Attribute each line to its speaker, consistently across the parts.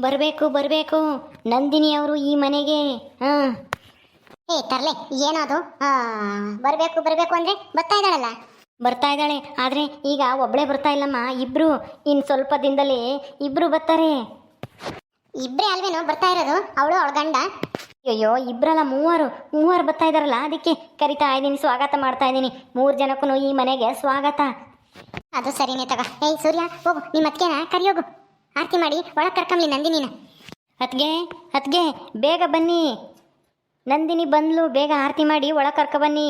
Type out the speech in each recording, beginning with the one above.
Speaker 1: ಬರಬೇಕು ಬರಬೇಕು. ನಂದಿನಿ ಅವರು ಈ ಮನೆಗೆ ಹಾಂ.
Speaker 2: ಏ ತರ್ಲೆ ಏನದು? ಬರಬೇಕು ಬರಬೇಕು ಅಂದ್ರೆ ಬರ್ತಾ ಇದ್ದಾಳಲ್ಲ?
Speaker 1: ಬರ್ತಾ ಇದ್ದಾಳೆ. ಆದರೆ ಈಗ ಒಬ್ಬಳೇ ಬರ್ತಾ ಇಲ್ಲಮ್ಮ. ಇಬ್ರು ಇನ್ನು ಸ್ವಲ್ಪ ದಿನದಲ್ಲಿ ಇಬ್ರು ಬರ್ತಾರೆ.
Speaker 2: ಇಬ್ರೇ ಅಲ್ವೇನೋ ಬರ್ತಾ ಇರೋದು? ಅವಳು ಅವಳ ಗಂಡ?
Speaker 1: ಅಯ್ಯೋ ಇಬ್ರಲ್ಲ ಮೂವರು. ಮೂವರು ಬರ್ತಾ ಇದ್ದಾರಲ್ಲ ಅದಕ್ಕೆ ಕರಿತಾ ಇದ್ದೀನಿ ಸ್ವಾಗತ ಮಾಡ್ತಾ ಇದ್ದೀನಿ. ಮೂರು ಜನಕ್ಕೂ ಈ ಮನೆಗೆ ಸ್ವಾಗತ.
Speaker 2: ಅದು ಸರಿನೇ ತಗ. ಏಯ್ ಸೂರ್ಯ ಹೋಗು. ನಿಮ್ಮ ಕರಿ ಕರಿಯೋಗು. ಆರತಿ ಮಾಡಿ ಒಳಗೆ ಕರ್ಕೊಂಬ್ಲಿ ನಂದಿನಿನ
Speaker 1: ಹತ್ಗೆ ಹತ್ಗೆ ಬೇಗ ಬನ್ನಿ. ನಂದಿನಿ ಬಂದ್ಲು ಬೇಗ ಆರತಿ ಮಾಡಿ ಒಳಗೆ ಕರ್ಕ ಬನ್ನಿ.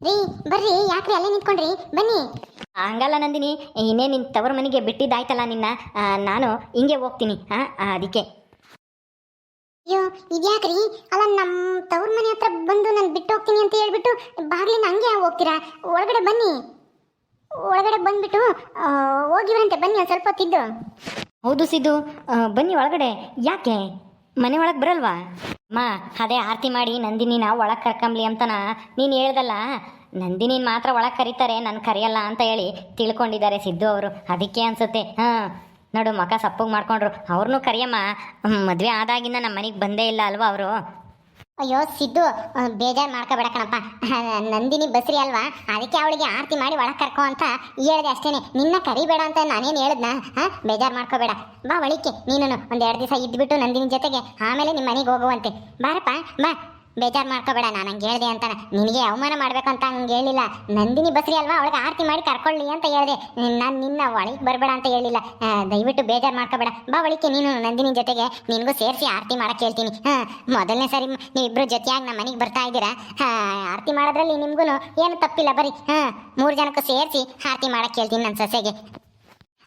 Speaker 2: ರೀ ಬರ್ರಿ ಯಾಕ್ರಿ ಅಲ್ಲೇ ನಿಂತ್ಕೊಂಡ್ರಿ? ಬನ್ನಿ.
Speaker 1: ಹಂಗಲ್ಲ ನಂದಿನಿ ಇನ್ನೇ ನಿನ್ನ ತವರ ಮನೆಗೆ ಬಿಟ್ಟಿದ್ದಾಯ್ತಲ್ಲ ನಿನ್ನ. ನಾನು ಹಿಂಗೆ ಹೋಗ್ತೀನಿ ಹಾಂ ಅದಕ್ಕೆ.
Speaker 2: ಅಯ್ಯೋ ಇದ್ಯಾಕ್ರಿ? ಅಲ್ಲ ನಮ್ಮ ತವ್ರ ಮನೆ ಹತ್ರ ಬಂದು ನಾನು ಬಿಟ್ಟು ಹೋಗ್ತೀನಿ ಅಂತ ಹೇಳ್ಬಿಟ್ಟು ಬಾಗಿಲಿನ ಹಂಗೆ ಹೋಗ್ತೀರಾ? ಒಳಗಡೆ ಬನ್ನಿ. ಒಳಗಡೆ ಬಂದ್ಬಿಟ್ಟು ಹೋಗಿವಂತೆ ಬನ್ನಿ ಒಂದು ಸ್ವಲ್ಪ ಹೊತ್ತಿದ್ದು
Speaker 1: ಹೌದು ಸಿದ್ದು ಬನ್ನಿ ಒಳಗಡೆ. ಯಾಕೆ? ಮನೆ ಒಳಗೆ ಬರಲ್ವಾ? ಅಮ್ಮ ಅದೇ ಆರತಿ ಮಾಡಿ ನಂದಿನಿನ ಒಳಗೆ ಕರ್ಕೊಂಬ್ಲಿ ಅಂತನ ನೀನು ಹೇಳ್ದಲ್ಲ? ನಂದಿನಿ ಮಾತ್ರ ಒಳಗೆ ಕರೀತಾರೆ, ನಾನು ಕರೆಯಲ್ಲ ಅಂತ ಹೇಳಿ ತಿಳ್ಕೊಂಡಿದ್ದಾರೆ ಸಿದ್ದು ಅವರು. ಅದಕ್ಕೆ ಅನ್ಸುತ್ತೆ. ಹಾಂ, ನೋಡು, ಮಕ ಸಪ್ಪಗೆ ಮಾಡ್ಕೊಂಡ್ರು. ಅವ್ರನ್ನೂ ಕರಿಯಮ್ಮ. ಮದುವೆ ಆದಾಗಿಂದ ನಮ್ಮ ಮನೆಗೆ ಬಂದೇ ಇಲ್ಲ ಅಲ್ವಾ ಅವರು?
Speaker 2: ಅಯ್ಯೋ, ಸಿದ್ದು ಬೇಜಾರು ಮಾಡ್ಕೋಬೇಡ ಕಣಪ್ಪ. ನಂದಿನಿ ಬಸ್ರಿ ಅಲ್ವಾ? ಅದಕ್ಕೆ ಅವಳಿಗೆ ಆರತಿ ಮಾಡಿ ಒಳಗೆ ಕರ್ಕೋ ಅಂತ ಹೇಳ್ದೆ ಅಷ್ಟೇನೆ. ನಿನ್ನ ಕರಿಬೇಡ ಅಂತ ನಾನೇನು ಹೇಳಿದ್ನ? ಬೇಜಾರು ಮಾಡ್ಕೋಬೇಡ. ಬಾ, ಒಳಿಕೆ. ನೀನು ಒಂದು ಎರಡು ದಿವಸ ಇದ್ಬಿಟ್ಟು ನಂದಿನಿ ಜೊತೆಗೆ, ಆಮೇಲೆ ನಿಮ್ಮ ಮನೆಗೆ ಹೋಗುವಂತೆ. ಬಾರಪ್ಪ, ಬಾ. ಬೇಜಾರು ಮಾಡ್ಕೋಬೇಡ, ನಾನು ಹಂಗೆ ಹೇಳಿದೆ ಅಂತ. ನಿನಗೆ ಅವಮಾನ ಮಾಡ್ಬೇಕಂತ ಹಂಗೆ ಹೇಳಿಲ್ಲ. ನಂದಿನಿ ಬಸ್ರಿ ಅಲ್ವಾ? ಅವಳಿಗೆ ಆರತಿ ಮಾಡಿ ಕರ್ಕೊಳ್ಳಿ ಅಂತ ಹೇಳಿದೆ. ನಾನು ನಿನ್ನ ಒಳಗೆ ಬರಬೇಡ ಅಂತ ಹೇಳಿಲ್ಲ. ದಯವಿಟ್ಟು ಬೇಜಾರು ಮಾಡ್ಕೋಬೇಡ. ಬಾ ಒಳಿಕೆ ನೀನು ನಂದಿನಿ ಜೊತೆಗೆ. ನಿನಗೂ ಸೇರಿಸಿ ಆರತಿ ಮಾಡಕ್ಕೆ ಹೇಳ್ತೀನಿ. ಹಾಂ, ಮೊದಲನೇ ಸರಿ ನೀವಿಬ್ರು ಜೊತೆಯಾಗಿ ನಮ್ಮ ಮನೆಗೆ ಬರ್ತಾ ಇದ್ದೀರಾ? ಆರತಿ ಮಾಡೋದ್ರಲ್ಲಿ ನಿಮಗೂ ಏನು ತಪ್ಪಿಲ್ಲ ಬರೀ. ಹಾಂ, ಮೂರು ಜನಕ್ಕೂ ಸೇರಿಸಿ ಆರತಿ ಮಾಡಕ್ಕೆ ಹೇಳ್ತೀನಿ ನನ್ನ ಸೊಸೆಗೆ.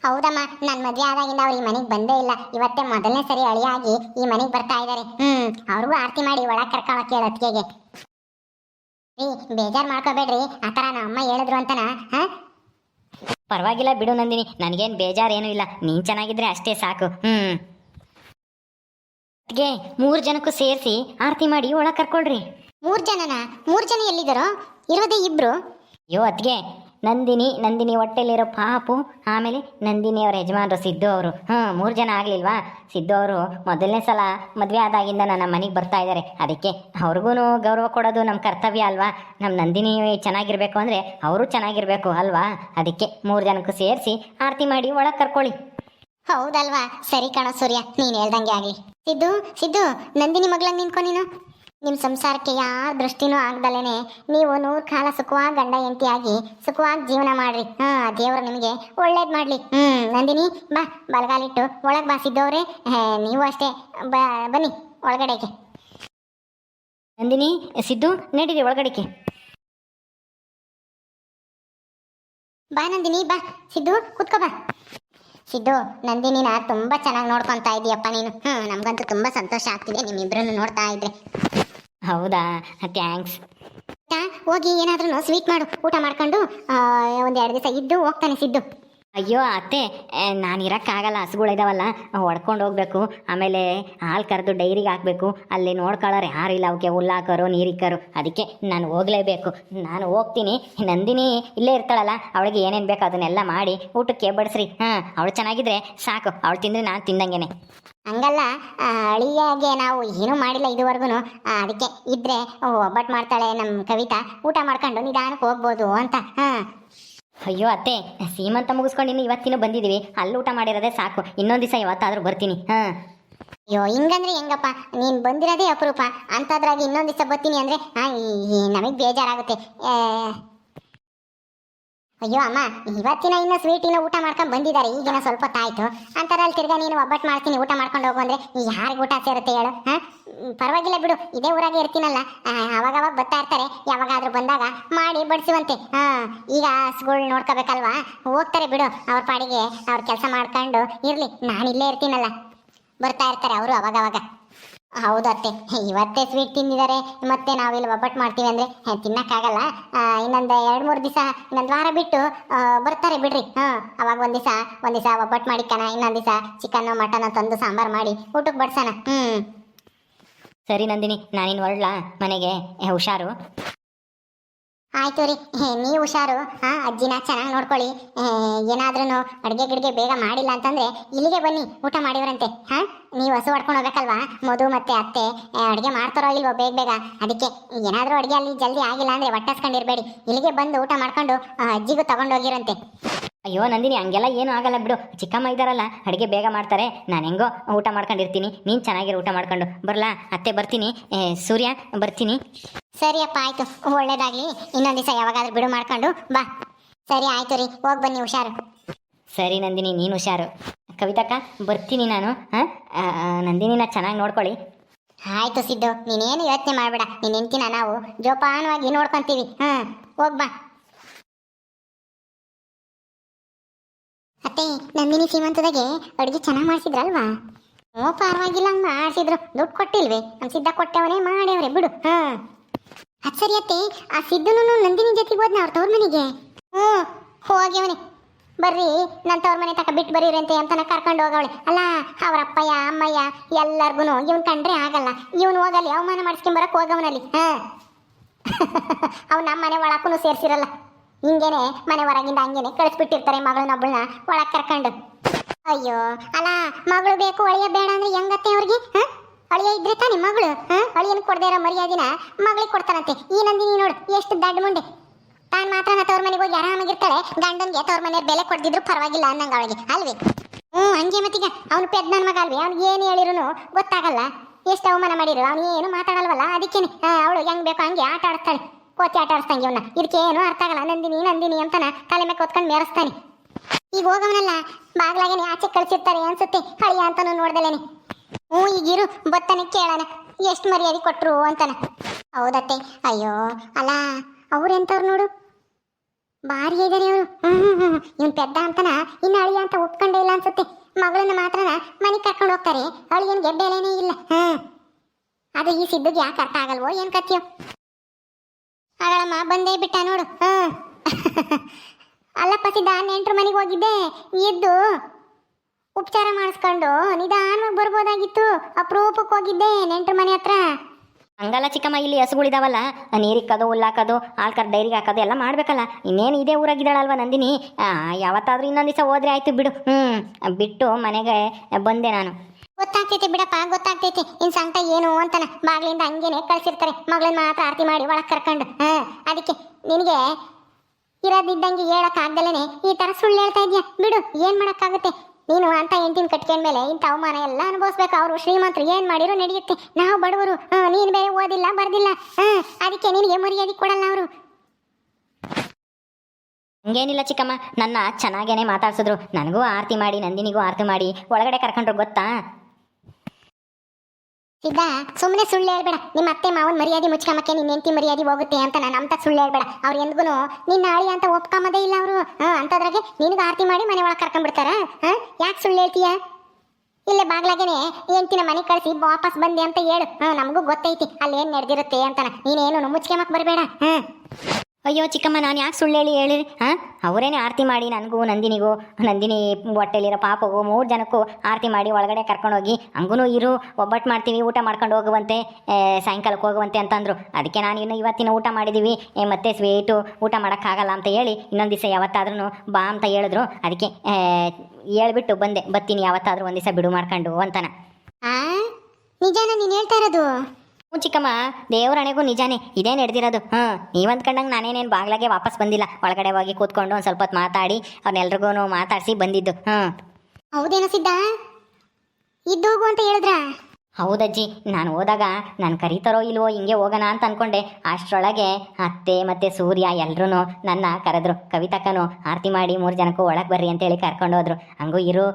Speaker 2: ಹೌದಮ್ಮ ನನ್ನ ಮದುವೆ ಆದಾಗಿಂದ ಅವ್ರು ಈ ಮನೆಗೆ ಬಂದೇ ಇಲ್ಲ. ಇವತ್ತೇ ಮೊದಲನೇ ಸರಿ ಅಳಿಯಾಗಿ ಈ ಮನೆಗೆ ಬರ್ತಾ ಇದ್ದಾರೆ ಹ್ಮ್ ಅವ್ರಿಗೂ ಆರತಿ ಮಾಡಿ ಒಳಗೆ ಕರ್ಕೊಳಕ್ಕೆ ಹೇಳು ಅತ್ತಿಗೆಗೆ. ರೀ ಬೇಜಾರು ಮಾಡ್ಕೋಬೇಡ್ರಿ. ಆ ಥರ ನಮ್ಮ ಅಮ್ಮ ಹೇಳಿದ್ರು ಅಂತನ ಹಾ?
Speaker 1: ಪರವಾಗಿಲ್ಲ ಬಿಡು ನಂದಿನಿ ನನಗೇನು ಬೇಜಾರೇನೂ ಇಲ್ಲ. ನೀನು ಚೆನ್ನಾಗಿದ್ರೆ ಅಷ್ಟೇ ಸಾಕು. ಹ್ಞೂ ಅದಕ್ಕೆ ಮೂರು ಜನಕ್ಕೂ ಸೇರಿಸಿ ಆರತಿ ಮಾಡಿ ಒಳ ಕರ್ಕೊಳ್ರಿ.
Speaker 2: ಮೂರು ಜನನ? ಮೂರು ಜನ ಎಲ್ಲಿದ್ದಾರೋ ಇರೋದೇ ಇಬ್ರು?
Speaker 1: ಅಯ್ಯೋ ಅದ್ಗೆ ನಂದಿನಿ ನಂದಿನಿ ಹೊಟ್ಟೆಲಿರೋ ಪಾಪು, ಆಮೇಲೆ ನಂದಿನಿ ಅವರ ಯಜಮಾನರು ಸಿದ್ದು ಅವರು. ಹ್ಞೂ ಮೂರು ಜನ ಆಗಲಿಲ್ವಾ? ಸಿದ್ದು ಅವರು ಮೊದಲನೇ ಸಲ ಮದುವೆ ಆದಾಗಿಂದ ನನ್ನ ಮನೆಗೆ ಬರ್ತಾ ಇದ್ದಾರೆ ಅದಕ್ಕೆ ಅವ್ರಿಗೂ ಗೌರವ ಕೊಡೋದು ನಮ್ಮ ಕರ್ತವ್ಯ ಅಲ್ವಾ? ನಮ್ಮ ನಂದಿನಿ ಚೆನ್ನಾಗಿರಬೇಕು ಅಂದರೆ ಅವರು ಚೆನ್ನಾಗಿರಬೇಕು ಅಲ್ವಾ? ಅದಕ್ಕೆ ಮೂರು ಜನಕ್ಕೂ ಸೇರಿಸಿ ಆರತಿ ಮಾಡಿ ಒಳಗೆ ಕರ್ಕೊಳ್ಳಿ.
Speaker 2: ಹೌದಲ್ವಾ? ಸರಿ ಕಣೋ ಸೂರ್ಯ, ನೀನು ಹೇಳ್ದಂಗೆ ಆಗಲಿ. ಸಿದ್ದು ಸಿದ್ದು, ನಂದಿನಿ ಮಗ್ಳಂಗೆ ನಿಂತ್ಕೊ ನೀನು. ನಿಮ್ಮ ಸಂಸಾರಕ್ಕೆ ಯಾರ ದೃಷ್ಟಿನೂ ಆಗ್ದಲೇನೆ ನೀವು ನೂರು ಕಾಲ ಸುಖವಾಗಿ ಗಂಡ ಹೆಂಡತಿಯಾಗಿ ಸುಖವಾಗಿ ಜೀವನ ಮಾಡ್ರಿ. ಹಾ, ದೇವರು ನಿಮಗೆ ಒಳ್ಳೇದು ಮಾಡಲಿ. ಹ್ಮ್, ನಂದಿನಿ, ಬಾ, ಬಲಗಾಲಿಟ್ಟು ಒಳಗೆ ಬಾಸಿದ್ದವ್ರೆ ನೀವು ಅಷ್ಟೇ. ಬನ್ನಿ, ಒಳಗಡೆಗೆ.
Speaker 1: ನಂದಿನಿ, ಸಿದ್ದು, ನಡೀರಿ ಒಳಗಡೆಗೆ.
Speaker 2: ಬಾ, ನಂದಿನಿ, ಬಾ. ಸಿದ್ದು, ಕುತ್ಕೋ ಬಾ. ಸಿದ್ದು, ನಂದಿನಿನ ತುಂಬಾ ಚೆನ್ನಾಗಿ ನೋಡ್ಕೊತಾ ಇದೀಯಪ್ಪ ನೀನು. ಹ್ಮ್, ನಮ್ಗಂತೂ ತುಂಬಾ ಸಂತೋಷ ಆಗ್ತಿದೆ ನಿಮ್ಮಿಬ್ರನ್ನು ನೋಡ್ತಾ ಇದ್ರೆ.
Speaker 1: ಹೌದಾ? ಥ್ಯಾಂಕ್ಸ್?
Speaker 2: ಹೋಗಿ ಏನಾದ್ರೂ ಸ್ವೀಟ್ ಮಾಡು. ಊಟ ಮಾಡ್ಕೊಂಡು ಒಂದೆರಡು ದಿವಸ ಇದ್ದು ಹೋಗ್ತಾನೆ ಸಿದ್ದು.
Speaker 1: ಅಯ್ಯೋ, ಅತ್ತೆ ನಾನು ಇರೋಕ್ಕಾಗಲ್ಲ ಹಸುಗಳಿದಾವಲ್ಲ ಹೊಡ್ಕೊಂಡು ಹೋಗ್ಬೇಕು. ಆಮೇಲೆ ಹಾಲು ಕರೆದು ಡೈರಿಗೆ ಹಾಕಬೇಕು. ಅಲ್ಲಿ ನೋಡ್ಕೊಳ್ಳೋರು ಯಾರಿಲ್ಲ ಅವಕ್ಕೆ ಹುಲ್ಲಾಕೋರು ನೀರಿಕ್ಕರು ಅದಕ್ಕೆ ನಾನು ಹೋಗಲೇಬೇಕು. ನಾನು ಹೋಗ್ತೀನಿ. ನಂದಿನಿ ಇಲ್ಲೇ ಇರ್ತಾಳಲ್ಲ, ಅವಳಿಗೆ ಏನೇನು ಬೇಕು ಅದನ್ನೆಲ್ಲ ಮಾಡಿ ಊಟಕ್ಕೆ ಬಡಿಸ್ರಿ. ಹಾಂ, ಅವಳು ಚೆನ್ನಾಗಿದ್ರೆ ಸಾಕು. ಅವಳು ತಿಂದರೆ ನಾನು ತಿಂದಂಗೆನೆ.
Speaker 2: ಹಂಗಲ್ಲ ಅಳಿಯಾಗೆ ನಾವು ಏನೂ ಮಾಡಿಲ್ಲ ಇದುವರೆಗೂ ಅದಕ್ಕೆ ಇದ್ರೆ ಒಬ್ಬಟ್ಟು ಮಾಡ್ತಾಳೆ ನಮ್ಮ ಕವಿತಾ. ಊಟ ಮಾಡ್ಕೊಂಡು ನಿಧಾನಕ್ಕೆ ಹೋಗ್ಬೋದು ಅಂತ. ಹಾ.
Speaker 1: ಅಯ್ಯೋ ಅತ್ತೆ ಸೀಮಂತ ಮುಗಿಸ್ಕೊಂಡು ಇನ್ನು ಇವತ್ತಿನೂ ಬಂದಿದ್ದೀವಿ. ಅಲ್ಲಿ ಊಟ ಮಾಡಿರೋದೇ ಸಾಕು. ಇನ್ನೊಂದು ದಿವಸ ಇವತ್ತಾದರೂ ಬರ್ತೀನಿ. ಹಾಂ.
Speaker 2: ಅಯ್ಯೋ, ಹಿಂಗಂದ್ರೆ ಹೆಂಗಪ್ಪ? ನೀನು ಬಂದಿರೋದೇ ಅಪರೂಪ. ಅಂಥದ್ರಾಗಿ ಇನ್ನೊಂದು ದಿವಸ ಬರ್ತೀನಿ ಅಂದ್ರೆ ನಮಗೆ ಬೇಜಾರಾಗುತ್ತೆ. ಅಯ್ಯೋ ಅಮ್ಮ, ಇವತ್ತಿನ ಇನ್ನು ಸ್ವೀಟಿನ ಊಟ ಮಾಡ್ಕೊಂಡು ಬಂದಿದ್ದಾರೆ, ಈಗಿನ ಸ್ವಲ್ಪ ಹೊತ್ತಾಯ್ತು ಅಂತರಲ್ಲಿ ತಿರ್ಗಾ ನೀನು ಒಬ್ಬಟ್ಟು ಮಾಡ್ತೀನಿ, ಊಟ ಮಾಡ್ಕೊಂಡು ಹೋಗು ಅಂದರೆ ಯಾರಿಗೆ ಊಟ ಸೇರುತ್ತೆ ಹೇಳು, ಹಾಂ? ಪರವಾಗಿಲ್ಲ ಬಿಡು, ಇದೇ ಊರಾಗೆ ಇರ್ತೀನಲ್ಲ. ಅವಾಗವಾಗ ಬರ್ತಾ ಇರ್ತಾರೆ, ಯಾವಾಗಾದರೂ ಬಂದಾಗ ಮಾಡಿ ಬಡಿಸುವಂತೆ. ಹಾಂ, ಈಗ ಹಸುಗಳು ನೋಡ್ಕೋಬೇಕಲ್ವಾ? ಹೋಗ್ತಾರೆ ಬಿಡು, ಅವ್ರ ಪಾಡಿಗೆ ಅವ್ರ ಕೆಲಸ ಮಾಡ್ಕೊಂಡು ಇರ್ಲಿ, ನಾನು ಇಲ್ಲೇ ಇರ್ತೀನಲ್ಲ. ಬರ್ತಾ ಇರ್ತಾರೆ ಅವರು ಅವಾಗವಾಗ. ಹೌದತ್ತೆ ಇವತ್ತೇ ಸ್ವೀಟ್ ತಿಂದಿದ್ದಾರೆ ಮತ್ತೆ ನಾವಿಲ್ಲಿ ಒಬ್ಬಟ್ಟು ಮಾಡ್ತೀವಿ ಅಂದ್ರೆ ತಿನ್ನೋಕ್ಕಾಗಲ್ಲ. ಇನ್ನೊಂದು ಎರಡು ಮೂರು ದಿವಸ, ಇನ್ನೊಂದು ವಾರ ಬಿಟ್ಟು ಬರ್ತಾರೆ ಬಿಡ್ರಿ. ಹಾಂ, ಅವಾಗ ಒಂದು ದಿವಸ ಒಂದು ದಿವಸ ಒಬ್ಬಟ್ಟು ಮಾಡಿಕ್ಕಣ ಇನ್ನೊಂದು ದಿವಸ ಚಿಕನ್ ಮಟನ್ ತಂದು ಸಾಂಬಾರು ಮಾಡಿ ಊಟಕ್ಕೆ ಬಡ್ಸೋಣ. ಹ್ಞೂ
Speaker 1: ಸರಿ ನಂದಿನಿ ನಾನಿನ್ನು ಹೊರಡ್ಲಾ? ಮನೆಗೆ ಹುಷಾರು.
Speaker 2: ಆಯ್ತು ರೀ. ನೀವು ಹುಷಾರು. ಹಾ ಅಜ್ಜಿನ ಚೆನ್ನಾಗಿ ನೋಡ್ಕೊಳ್ಳಿ. ಏನಾದ್ರೂ ಅಡುಗೆ ಗಿಡಿಗೆ ಬೇಗ ಮಾಡಿಲ್ಲ ಅಂತಂದ್ರೆ ಇಲ್ಲಿಗೆ ಬನ್ನಿ, ಊಟ ಮಾಡಿವ್ರಂತೆ. ಹಾ? ನೀವು ಹಸು ಹೊಡ್ಕೊಂಡು ಹೋಗ್ಬೇಕಲ್ವಾ? ಮಧು ಮತ್ತೆ ಅತ್ತೆ ಅಡುಗೆ ಮಾಡ್ತಾರೋ ಇಲ್ವೋ ಬೇಗ ಬೇಗ? ಅದಕ್ಕೆ ಏನಾದರೂ ಅಡುಗೆ ಅಲ್ಲಿ ಜಲ್ದಿ ಆಗಿಲ್ಲ ಅಂದ್ರೆ ಹೊಟ್ಟಸ್ಕೊಂಡಿರ್ಬೇಡಿ ಇಲ್ಲಿಗೆ ಬಂದು ಊಟ ಮಾಡ್ಕೊಂಡು ಅಜ್ಜಿಗೂ ತಗೊಂಡೋಗಿರಂತೆ
Speaker 1: ಅಯ್ಯೋ ನಂದಿನಿ ಹಂಗೆಲ್ಲ ಏನೂ ಆಗಲ್ಲ ಬಿಡು. ಚಿಕ್ಕಮ್ಮ ಇದ್ದಾರಲ್ಲ ಅಡುಗೆ ಬೇಗ ಮಾಡ್ತಾರೆ. ನಾನು ಹೆಂಗೋ ಊಟ ಮಾಡ್ಕೊಂಡಿರ್ತೀನಿ. ನೀನು ಚೆನ್ನಾಗಿರೋ ಊಟ ಮಾಡ್ಕೊಂಡು. ಬರಲಾ? ಅತ್ತೆ ಬರ್ತೀನಿ. ಸೂರ್ಯ ಬರ್ತೀನಿ.
Speaker 2: ಸರಿಯಪ್ಪ ಆಯ್ತು. ಒಳ್ಳೇದಾಗಲಿ. ಇನ್ನೊಂದು ದಿವಸ ಯಾವಾಗಾದ್ರೂ ಬಿಡು ಮಾಡ್ಕೊಂಡು. ಬಾ. ಸರಿ ಆಯಿತು ರೀ. ಹೋಗಿ ಬನ್ನಿ ಹುಷಾರು.
Speaker 1: ಸರಿ ನಂದಿನಿ ನೀನು ಹುಷಾರು. ಕವಿತಕ್ಕ ಬರ್ತೀನಿ ನಾನು. ಹಾಂ? ನಂದಿನಿನ ಚೆನ್ನಾಗಿ ನೋಡ್ಕೊಳ್ಳಿ.
Speaker 2: ಆಯ್ತು ಸಿದ್ದು. ನೀನೇನು ಯೋಚನೆ ಮಾಡಬೇಡ. ನೀನು ಹೆಂಡ್ತಿನ ನಾವು ಜೋಪಾನವಾಗಿ ನೋಡ್ಕೊತೀವಿ. ಹಾಂ ಹೋಗ್ ಬಾ. ಅತ್ತೆ, ನಂದಿನಿ ಸೀಮಂತದಾಗೆ ಅಡುಗೆ ಚೆನ್ನಾಗಿ ಮಾಡಿಸಿದ್ರಲ್ವಾ? ಓ, ಪರವಾಗಿಲ್ಲ ಹಂಗೆ ಮಾಡಿಸಿದ್ರು ದುಡ್ಡು ಕೊಟ್ಟಿಲ್ವೇ? ನಮ್ಮ ಸಿದ್ಧ ಕೊಟ್ಟವನೇ ಮಾಡ್ಯವ್ರೆ, ಬಿಡು. ಹಾ. ಅದು ಸರಿ ಅತ್ತೆ, ಆ ಸಿದ್ಧನು ನಂದಿನಿ ಜೊತೆಗೆ ಹೋದ್ನ ಅವ್ರ ತವ್ರ ಮನೆಗೆ? ಹ್ಞೂ ಹೋಗ್ಯವನೆ. ಬರ್ರಿ ನನ್ನ ತವ್ರ ಮನೆ ತಕ ಬಿಟ್ಟು ಬರೀರಂತೆ ಅಂತನ ಕರ್ಕೊಂಡು ಹೋಗವಳೆ. ಅಲ್ಲ, ಅವ್ರ ಅಪ್ಪಯ್ಯ, ಅಮ್ಮಯ್ಯ ಎಲ್ಲರಿಗೂ ಇವನ್ ಕಂಡ್ರೆ ಆಗಲ್ಲ. ಇವ್ನು ಹೋಗಲಿ ಅವಮಾನ ಮಾಡಿಸ್ಕೊಂಡ್ ಬರಕ್ ಹೋಗವನಲ್ಲಿ. ಹಾ. ಅವ್ ನಮ್ಮ ಮನೆ ಒಳಕ್ಕೂ ಸೇರ್ಸಿರಲ್ಲ. ಹಿಂಗೇನೆ ಮನೆ ಹೊರಗಿಂದ ಹಂಗೇನೆ ಕಳಿಸ್ಬಿಟ್ಟಿರ್ತಾರೆ ಮಗಳನ್ನೊಬ್ಬಳನ್ನ ಒಳಗೆ ಕರ್ಕೊಂಡು. ಅಯ್ಯೋ, ಅಲ್ಲ, ಮಗಳು ಬೇಕು, ಅಳಿಯ ಬೇಡ ಅಂದ್ರೆ ಹೆಂಗತ್ತೆ ಅವ್ರಿಗೆ? ಅಳಿಯ ಇದ್ರೆ ತಾನೆ ಮಗಳು? ಅಳಿಯನ್ ಕೊಡದೇ ಇರೋ ಮರ್ಯಾದಿನ ಮಗಳಿಗೆ ಕೊಡ್ತಾರಂತೆ ಈ ನಂದಿನಿ ನೋಡು, ಎಷ್ಟು ದಡ್ಡ ಮುಂಡೆ ತಾನು ಮಾತ್ರ ನಾ ತವ್ರ ಮನೆಗೆ ಹೋಗಿ ಆರಾಮಾಗಿರ್ತಾಳೆ. ಗಂಡನ್ಗೆ ತವ್ರ ಮನೆ ಬೆಲೆ ಕೊಡ್ದಿದ್ರು ಪರವಾಗಿಲ್ಲ ಅನ್ನಂಗ ಅವಳಿಗೆ. ಅಲ್ವೇ? ಹ್ಞೂ, ಹಂಗೆ ಮತ್ತೀಗ. ಅವ್ನು ಪೆದ್ ನನ್ನ ಮಗ ಅಲ್ವಿ? ಅವ್ನಿಗೆ ಏನು ಹೇಳಿರೂ ಗೊತ್ತಾಗಲ್ಲ. ಎಷ್ಟು ಅವಮಾನ ಮಾಡಿರು? ಅವ್ನು ಏನು ಮಾತಾಡಲ್ವಲ್ಲ? ಅದಕ್ಕೇನೆ. ಅವಳು ಹೆಂಗ್ ಬೇಕೋ ಹಂಗೆ ಆಟ ಆಡಿಸ್ತಾಳೆ ಕೋತಿ ಆಟ ಆಡಿಸ್ದಂಗೆ ಇದಕ್ಕೆ ಏನು ಅರ್ಥ ಆಗಲ್ಲ. ನಂದಿನಿ ನಂದಿನಿ ಅಂತನ ತಲೆ ಮೇಲೆ ಕೊತ್ಕೊಂಡು ಮೇರಿಸ್ತಾನೆ. ಈಗ ಹೋಗವನಲ್ಲ, ಬಾಗ್ಲಾಗೇನೆ ಆಚೆ ಕಳ್ಸಿರ್ತಾರೆ ಅನ್ಸುತ್ತೆ. ಹಳಿಯ ಅಂತನೂ ನೋಡ್ದಲೇನೆ ಹ್ಞೂ, ಈಗಿರು, ಬತ್ತನೆ ಕೇಳೋಣ. ಎಷ್ಟು ಮರ್ಯಾದೆ ಕೊಟ್ರು ಅಂತಾನ. ಹೌದತ್ತೆ. ಅಯ್ಯೋ, ಅಲ್ಲ ಅವ್ರು ಎಂತವ್ರು ನೋಡು? ಭಾರಿ ಇದಾರೆ ಅವರು ಇವನ್ ಪೆದ್ದ ಅಂತನ, ಇನ್ನು ಅಳಿಯ ಅಂತ ಒಪ್ಕೊಂಡೇ ಇಲ್ಲ ಅನ್ಸುತ್ತೆ. ಮಗಳನ್ನ ಮಾತ್ರನ ಮನೆಗೆ ಕರ್ಕೊಂಡು ಹೋಗ್ತಾರೆ. ಅಳಿಯನ್ಗೆ ಬೆಲೆನೇ ಇಲ್ಲ. ಹಾ ಅದು ಈ ಸಿದ್ದುಗೆ ಯಾಕೆ ಅರ್ಥ ಆಗಲ್ವೋ, ಏನು ಕತ್ಯೋ ಅಗಳಮ್ಮ ಬಂದೇ ಬಿಟ್ಟ ನೋಡು. ಅಲ್ಲಪ್ಪ ಸಿದ್ಧ, ನೆಂಟ್ರ ಮನೆಗೆ ಹೋಗಿದ್ದೆ. ಎದ್ದು ಉಪಚಾರ ಮಾಡಿಸ್ಕೊಂಡು ನಿಧಾನವಾಗಿ ಬರ್ಬೋದಾಗಿತ್ತು. ಅಪರೂಪಕ್ಕೆ ಹೋಗಿದ್ದೆ ನೆಂಟ್ರ ಮನೆ ಹತ್ರ.
Speaker 1: ಹಂಗಲ್ಲ ಚಿಕ್ಕಮ್ಮ, ಇಲ್ಲಿ ಹಸುಗಳಿದಾವಲ್ಲ. ನೀರಿಗೆ ಕದು ಹುಲ್ಲಾಕೋದು ಹಾಲು ಕರ್, ಡೈರಿಗೆ ಹಾಕೋದು ಎಲ್ಲ ಮಾಡಬೇಕಲ್ಲ. ಇನ್ನೇನು ಇದೇ ಊರಾಗಿದ್ದಾಳಲ್ವ ನಂದಿನಿ? ಯಾವತ್ತಾದ್ರೂ ಇನ್ನೊಂದು ದಿವಸ ಹೋದ್ರೆ ಆಯ್ತು ಬಿಡು. ಹ್ಞೂ ಬಿಟ್ಟು ಮನೆಗೆ ಬಂದೆ ನಾನು.
Speaker 2: ಗೊತ್ತಾಗ್ತೈತೆ ಬಿಡಪ್ಪ, ಗೊತ್ತಾಗ್ತೈತೆ. ಇನ್ ಸಂಕಟ ಏನು ಅಂತನ ಬಾಗ್ಲಿಂದ ಹಂಗೇನೆ ಕಳ್ಸಿರ್ತಾರೆ. ಮಗಳನ್ನ ಮಾತ್ರ ಆರತಿ ಮಾಡಿ ಒಳಗ್ ಕರ್ಕೊಂಡು. ಹಾ, ಅದಕ್ಕೆ ನಿನಗೆ ಇರೋದಿದ್ದಂಗೆ ಹೇಳಕ್ ಆಗ್ದಲೇನೆ ಈ ತರ ಸುಳ್ಳು ಹೇಳ್ತಾ ಇದ್ಯಾ? ಬಿಡು, ಏನ್ ಮಾಡಕ್ಕಾಗುತ್ತೆ? ನೀನು ಅಂತ ಹೆಂಡತಿನ ಕಟ್ಕೊಂಡ್ಮೇಲೆ ಇಂಥ ಅವಮಾನ ಎಲ್ಲ ಅನುಭವಿಸ್ಬೇಕು. ಅವರು ಶ್ರೀಮಂತರು ಏನ್ ಮಾಡಿರೋ ನಡೆಯುತ್ತೆ. ನಾವು ಬಡವರು ನೀನ್ ಬೇರೆ ಓದಿಲ್ಲ, ಬರ್ದಿಲ್ಲ. ಅದಕ್ಕೆ ನಿನಗೆ ಮರ್ಯಾದೆ ಕೊಡಲ್ಲ ಅವರು.
Speaker 1: ಹಂಗೇನಿಲ್ಲ ಚಿಕ್ಕಮ್ಮ, ನನ್ನ ಚೆನ್ನಾಗೇನೆ ಮಾತಾಡ್ಸಿದ್ರು. ನನಗೂ ಆರತಿ ಮಾಡಿ, ನಂದಿನಿಗೂ ಆರತಿ ಮಾಡಿ ಒಳಗಡೆ ಕರ್ಕೊಂಡ್ರು ಗೊತ್ತಾ?
Speaker 2: ಸಿದ್ಧ ಸುಮ್ಮನೆ ಸುಳ್ಳು ಹೇಳ್ಬೇಡ. ನಿಮ್ಮ ಅತ್ತೆ ಮಾವನ್ ಮರ್ಯಾದೆ ಮುಚ್ಕಮಕ್ಕೆ ನಿನ್ನ ಹೆಂಡತಿ ಮರ್ಯಾದೆ ಹೋಗುತ್ತೆ ಅಂತ ನಾನು ಅಂತ ಸುಳ್ಳು ಹೇಳ್ಬೇಡ. ಅವ್ರು ಎಂದ್ಗೂ ನಿನ್ನ ಆಳಿ ಅಂತ ಒಪ್ಕೊಂಬದೇ ಇಲ್ಲ ಅವರು. ಅಂತದ್ರಾಗೆ ನಿನಗೆ ಆರತಿ ಮಾಡಿ ಮನೆ ಒಳಗೆ ಕರ್ಕೊಂಡ್ಬಿಡ್ತಾರ ಯಾಕೆ ಸುಳ್ಳು ಹೇಳ್ತೀಯ? ಇಲ್ಲೇ ಬಾಗ್ಲಾಗೇನೆ ಎಂತಿನ ಮನೆ ಕಳಿಸಿ ವಾಪಸ್ ಬಂದೆ ಅಂತ ಹೇಳು. ನಮಗೂ ಗೊತ್ತೈತಿ ಅಲ್ಲಿ ಏನ್ ನಡೆದಿರುತ್ತೆ ಅಂತಾನ. ನೀನೇನು ಮುಚ್ಕೊಂಬಕ್ ಬರಬೇಡ. ಹಾ.
Speaker 1: ಅಯ್ಯೋ ಚಿಕ್ಕಮ್ಮ, ನಾನು ಯಾಕೆ ಸುಳ್ಳು ಹೇಳಿ ಹೇಳಿ ಹಾಂ? ಅವರೇನೆ ಆರತಿ ಮಾಡಿ ನನಗೂ, ನಂದಿನಿಗೂ, ನಂದಿನಿ ಹೊಟ್ಟೆಲಿರೋ ಪಾಪಗೂ ಮೂರು ಜನಕ್ಕೂ ಆರತಿ ಮಾಡಿ ಒಳಗಡೆ ಕರ್ಕೊಂಡೋಗಿ ಹಂಗೂ ಇರು ಒಬ್ಬಟ್ಟು ಮಾಡ್ತೀವಿ, ಊಟ ಮಾಡ್ಕೊಂಡು ಹೋಗುವಂತೆ ಸಾಯಂಕಾಲಕ್ಕೆ ಹೋಗುವಂತೆ ಅಂತಂದರು. ಅದಕ್ಕೆ ನಾನು ಇನ್ನು ಇವತ್ತಿನ ಊಟ ಮಾಡಿದ್ದೀವಿ ಮತ್ತೆ ಸ್ವೀಟು, ಊಟ ಮಾಡೋಕ್ಕಾಗಲ್ಲ ಅಂತ ಹೇಳಿ ಇನ್ನೊಂದು ದಿವಸ ಯಾವತ್ತಾದ್ರೂ ಬಾ ಅಂತ ಹೇಳಿದ್ರು. ಅದಕ್ಕೆ ಹೇಳ್ಬಿಟ್ಟು ಬಂದೆ. ಬತ್ತೀನಿ ಯಾವತ್ತಾದರೂ ಒಂದು ದಿವಸ ಬಿಡು ಮಾಡ್ಕೊಂಡು ಅಂತಾನ.
Speaker 2: ನಿಜಾನ ನೀನು ಹೇಳ್ತಾ ಇರೋದು?
Speaker 1: ಹ್ಞೂ ಚಿಕ್ಕಮ್ಮ ದೇವರಣೆಗೂ ನಿಜಾನೇ ಇದೇ ನಡೆದಿರೋದು ಹಾಂ ನೀವು ಕಂಡಂಗೆ ನಾನೇನೇನು ಬಾಗ್ಲಾಗೆ ವಾಪಸ್ ಬಂದಿಲ್ಲ. ಒಳಗಡೆ ಹೋಗಿ ಕೂತ್ಕೊಂಡು ಒಂದು ಸ್ವಲ್ಪ ಹೊತ್ತು ಮಾತಾಡಿ ಅವ್ರನ್ನೆಲ್ರಿಗೂ ಮಾತಾಡಿಸಿ ಬಂದಿದ್ದು. ಹಾಂ
Speaker 2: ಹೌದೇನೋ ಸಿದ್ಧ? ಇದ್ದೋಗು ಅಂತ ಹೇಳಿದ್ರ?
Speaker 1: ಹೌದಜ್ಜಿ ನಾನು ಹೋದಾಗ ನಾನು ಕರೀತಾರೋ ಇಲ್ವೋ ಹಿಂಗೆ ಹೋಗೋಣ ಅಂತ ಅನ್ಕೊಂಡೆ. ಅಷ್ಟರೊಳಗೆ ಅತ್ತೆ ಮತ್ತು ಸೂರ್ಯ ಎಲ್ಲರೂ ನನ್ನ ಕರೆದ್ರು, ಕವಿತಕ್ಕನು ಆರತಿ ಮಾಡಿ ಮೂರು ಜನಕ್ಕೂ ಒಳಗೆ ಬರ್ರಿ ಅಂತೇಳಿ ಕರ್ಕೊಂಡು ಹೋದ್ರು. ಹಂಗೂ ಇರು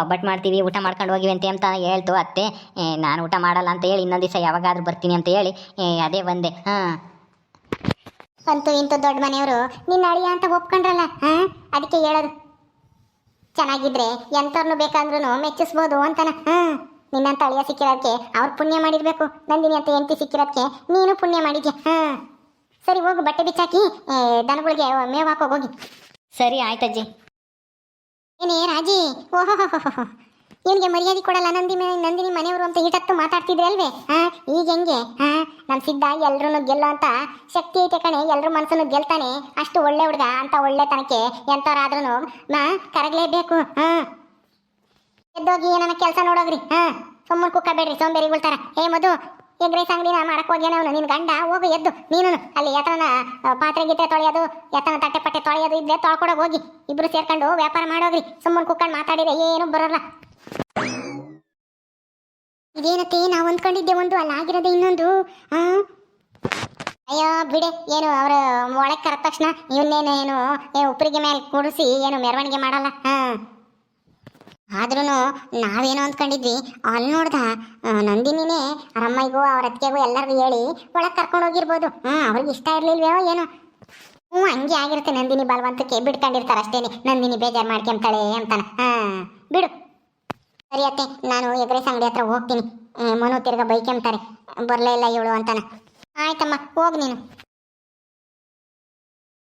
Speaker 1: ಒಬ್ಬಟ್ಟು ಮಾಡ್ತೀವಿ, ಊಟ ಮಾಡ್ಕೊಂಡು ಹೋಗಿವಂತೆ ಅಂತ ಹೇಳ್ತು ಅತ್ತೆ. ನಾನು ಊಟ ಮಾಡಲ್ಲ ಅಂತ ಹೇಳಿ ಇನ್ನೊಂದು ದಿವಸ ಯಾವಾಗಾದ್ರೂ ಬರ್ತೀನಿ ಅಂತ ಹೇಳಿ ಅದೇ ಬಂದೆ. ಹಾಂ.
Speaker 2: ಅಂತೂ ಇಂತೂ ದೊಡ್ಡ ಮನೆಯವರು ನಿನ್ನ ಅಳಿಯ ಅಂತ ಒಪ್ಕೊಂಡ್ರಲ್ಲ, ಹಾಂ? ಅದಕ್ಕೆ ಹೇಳೋದು. ಚೆನ್ನಾಗಿದ್ರೆ ಎಂಥವ್ರನ್ನೂ ಬೇಕಾದ್ರೂ ಮೆಚ್ಚಿಸ್ಬೋದು ಅಂತನ, ಹಾ? ನಿನ್ನಂತ ಅಳಿಯ ಸಿಕ್ಕಿರೋದಕ್ಕೆ ಅವ್ರು ಪುಣ್ಯ ಮಾಡಿರ್ಬೇಕು. ನಂದಿನಿ ಅಂತ ಹೆಂಡತಿ ಸಿಕ್ಕಿರೋದಕ್ಕೆ ನೀನು ಪುಣ್ಯ ಮಾಡಿದ್ಯಾ? ಹಾ. ಸರಿ ಹೋಗು ಬಟ್ಟೆ ಬಿಚ್ಚಾಕಿ. ದನಗಳಿಗೆ ಮೇವು ಹಾಕೋ ಹೋಗಿ.
Speaker 1: ಸರಿ ಆಯ್ತಜ್ಜಿ
Speaker 2: ಏನೇ ರಾಜಿ? ಓಹೋ ಇವನಿಗೆ ಮರ್ಯಾದೆ ಕೊಡಲ್ಲ ನಂದಿ ನಂದಿನಿ ಮನೆಯವರು ಅಂತ ಹಿಟತ್ತು ಮಾತಾಡ್ತಿದ್ರೆ ಅಲ್ವೇ? ಹಾ ಈಗ ಹೆಂಗೆ? ಹಾ ನಮ್ ಸಿದ್ಧ ಎಲ್ರು ಗೆಲ್ಲೋ ಅಂತ ಶಕ್ತಿ ಐತೆ ಕಣೆ ಎಲ್ರ ಮನಸ್ಸನ್ನು ಗೆಲ್ತಾನೆ. ಅಷ್ಟು ಒಳ್ಳೆ ಹುಡುಗ ಅಂತ ಒಳ್ಳೆತನಕ್ಕೆ ಎಂಥವ್ರಾದ್ರೂ ನಾ ಕರಗಲೇಬೇಕು. ಹಾ. ಎದ್ದೋಗಿ ಏನನ್ನ ಕೆಲಸ ನೋಡೋಗ್ರಿ, ಹಾ? ಸುಮ್ಮನೆ ಕುಕ್ಕಬೇಡ್ರಿ ಸೋಂಬೇರಿ ಉಳ್ತಾರ ಏ ಮಧು ಎಗ್ ರೈಸ್ ಅಂಗಡಿನ ಮಾಡಕ್ ಹೋಗ್ಯಾನ ಅವನು? ನಿನ್ ಗಂಡ, ಹೋಗು ಎದ್ದು. ನೀನು ಅಲ್ಲಿ ಯತನ ಪಾತ್ರೆ ಗೀತ್ರೆ ತೊಳೆಯೋದು ಯತನ ತಟ್ಟೆ ಪಟ್ಟೆ ತೊಳೆಯೋದು ಇದ್ರೆ ತೊಳ್ಕೊಡೋಗಿ ಹೋಗಿ. ಇಬ್ರು ಸೇರ್ಕೊಂಡು ವ್ಯಾಪಾರ ಮಾಡೋಗ್ರಿ. ಸುಮ್ಮನೆ ಕುಕ್ಕಂಡು ಮಾತಾಡಿದ್ರೆ ಏನು ಬರೋಲ್ಲ. ಇದೇನತ್ತೆ, ನಾವು ಅಂದ್ಕೊಂಡಿದ್ದೆ ಒಂದು, ಅಲ್ಲ ಆಗಿರೋದೇ ಇನ್ನೊಂದು, ಆ? ಅಯ್ಯೋ, ಬಿಡೆ, ಏನು ಅವರು ಒಳಗೆ ಕರೆದ ತಕ್ಷಣ ಇವನ್ನೇನು, ಏನು ಉಪ್ಪರಿಗೆ ಮೇಲೆ ಕೂಡಿಸಿ, ಏನು, ಮೆರವಣಿಗೆ ಮಾಡಲ್ಲ, ಹಾ? ಆದ್ರೂ ನಾವೇನೋ ಅಂದ್ಕೊಂಡಿದ್ವಿ. ಅಲ್ಲಿ ನೋಡ್ದ ನಂದಿನಿನೇ ರಮ್ಮಯ್ಯಗೂ ಅವ್ರ ಅತ್ತಿಗೆಗೂ ಎಲ್ಲರಿಗೂ ಹೇಳಿ ಒಳಗೆ ಕರ್ಕೊಂಡು ಹೋಗಿರ್ಬೋದು. ಹ್ಞೂ ಅವ್ರಿಗೆ ಇಷ್ಟ ಇರಲಿಲ್ವೋ ಏನೋ. ಹ್ಞೂ, ಹಂಗೆ ಆಗಿರುತ್ತೆ ನಂದಿನಿ ಬಲವಂತಕ್ಕೆ. ಬಿಡ್ಕೊಂಡಿರ್ತಾರೆ ಅಷ್ಟೇನೆ. ನಂದಿನಿ ಬೇಜಾರು ಮಾಡ್ಕೊಂತಾಳೆ ಅಂತಾನೆ. ಹಾಂ, ಬಿಡು. ಸರಿ ಅತ್ತೆ, ನಾನು ಎಗ್ರೆಸ್ ಅಂಗಡಿ ಹತ್ರ ಹೋಗ್ತೀನಿ. ಮನು ತಿರ್ಗ ಬೈಕೆಂಬ್ತಾರೆ. ಬರಲೇ ಇಲ್ಲ ಇವಳು ಅಂತಾನೆ. ಆಯ್ತಮ್ಮ, ಹೋಗ್ ನೀನು.